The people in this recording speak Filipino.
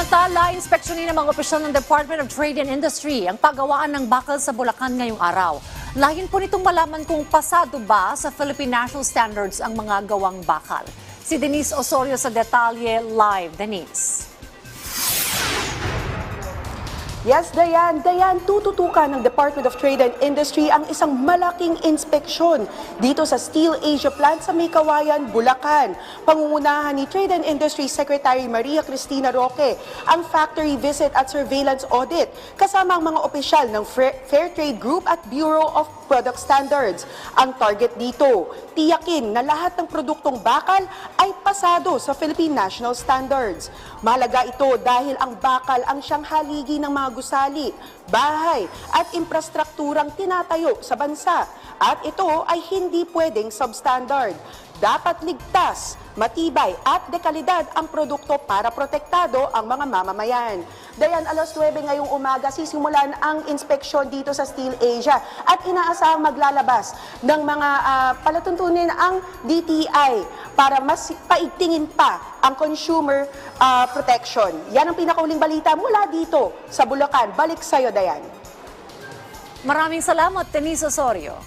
Samantala, inspeksyonin ng mga opisyal ng Department of Trade and Industry ang paggawaan ng bakal sa Bulacan ngayong araw. Lahin po nitong malaman kung pasado ba sa Philippine National Standards ang mga gawang bakal. Si Denise Osorio sa detalye live. Denise. Yes, Dayan. Dayan, tututukan ng Department of Trade and Industry ang isang malaking inspeksyon dito sa Steel Asia plant sa Maykawayan, Bulacan. Pangungunahan ni Trade and Industry Secretary Maria Cristina Roque ang factory visit at surveillance audit kasama ang mga opisyal ng Fair Trade Group at Bureau of Product Standards. Ang target dito, tiyakin na lahat ng produktong bakal ay pasado sa Philippine National Standards. Mahalaga ito dahil ang bakal ang siyang haligi ng mga gusali, bahay at infrastrukturang tinatayo sa bansa. At ito ay hindi pwedeng substandard. Dapat ligtas, matibay at dekalidad ang produkto para protektado ang mga mamamayan. Dayan, alas 9 ngayong umaga, sisimulan ang inspeksyon dito sa Steel Asia at inaasahang maglalabas ng mga ah, palatuntunin ang DTI para mas paigtingin pa ang consumer ah, protection. Yan ang pinakauling balita mula dito sa Bulacan. Balik sa'yo, Dayan. Maraming salamat, Denise Osorio.